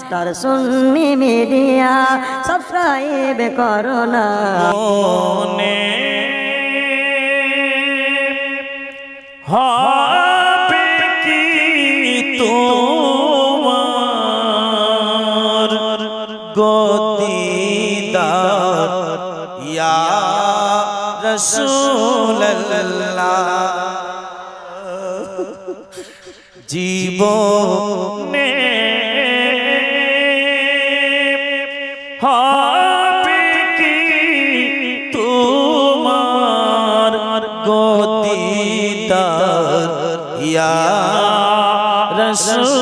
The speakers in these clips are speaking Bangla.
স্টার সুন্নি মিডিয়া সাবস্ক্রাইব করো না। হবে জীবনে হবে কি তোমার গতিদার ইয়া রসুল্লাহ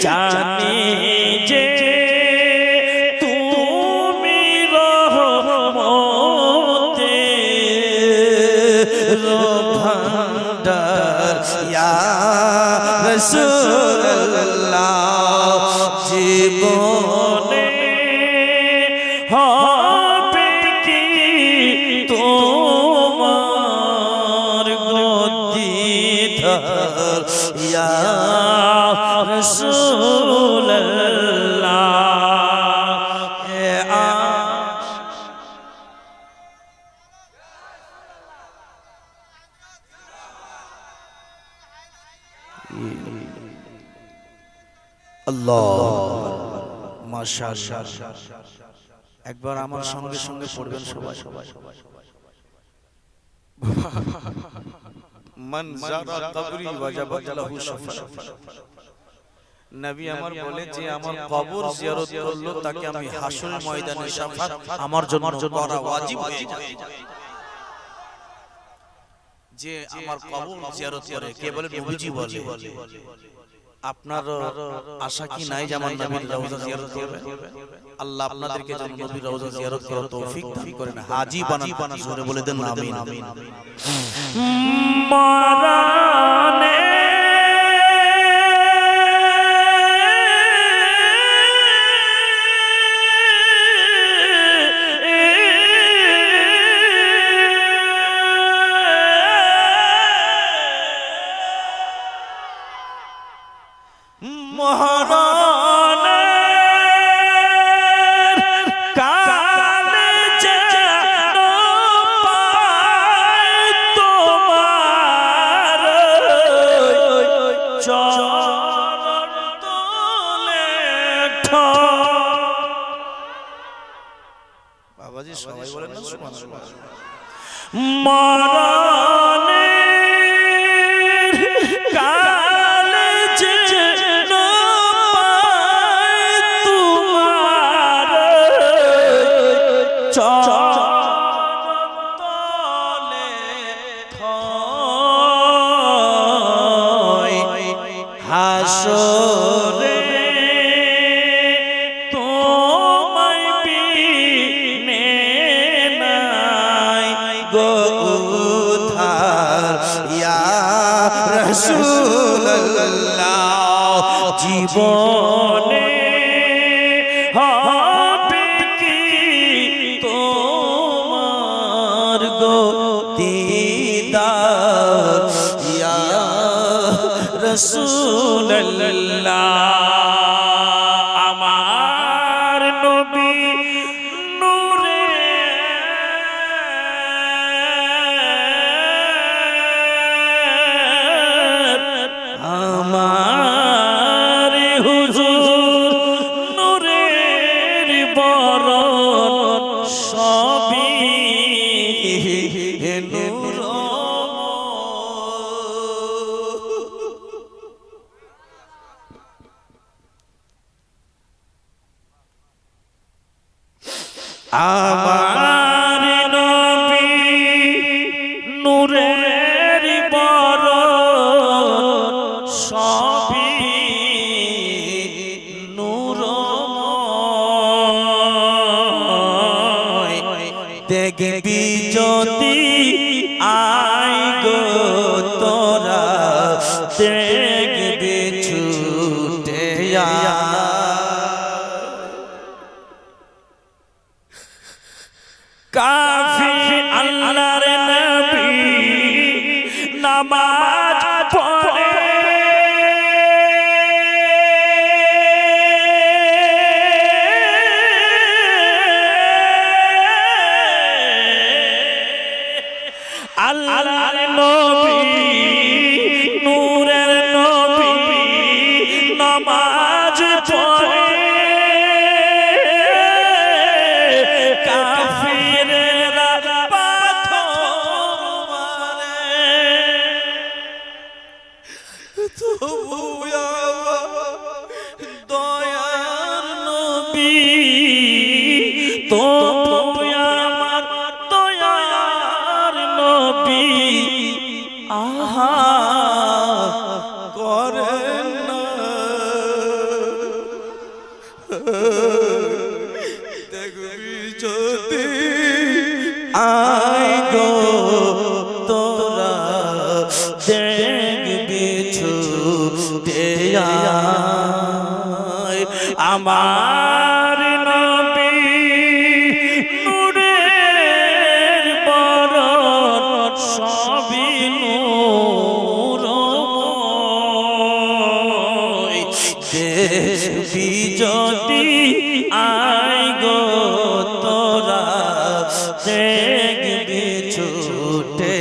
জানি যে তুমি রহমতে ভান্ডার ইয়া রাসূলুল্লাহ জীবনে হবে কি তোমার গদিধার ইয়া আল্লাহ একবার আমার সঙ্গে সঙ্গে পড়বেন সবাই সবাই সবাই মান যারা কবরি ওয়াজাবাত লাহু শাফাআত নবী আমার বলে যে আমার কবর জিয়ারত করল তাকে আমি হাসরের ময়দানে আমার জন্য করা ওয়াজিব হয়ে যে আমার কবর জিয়ারত করে কে বলে? নবীজি বলে? আপনার আশা কি নাই যে আমার নবীর রওজা জিয়ারত করবে? আল্লাহ আপনাদেরকে যেন নবীর রওজা জিয়ারত করার তৌফিক দান করেন। হাজী বানান বানান। জোরে বলে দেন আমিন। মারানে বলেন না সুবহানাল্লাহ মরণের তোমায় বিনে নাই গো উধার ইয়া রাসূলুল্লাহ। জীবনে আমার নবী নূরের বড় সবই নূরময়। দেখবি যদি আই গো তোরা দেখবি ছুটে আয়। নামাজ পড়ে দেখবি যদি আই গো তোরা দেখবি ছুটে আয় আমার যদি আই গো তোরা দেখবি ছুটে।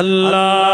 আল্লাহ।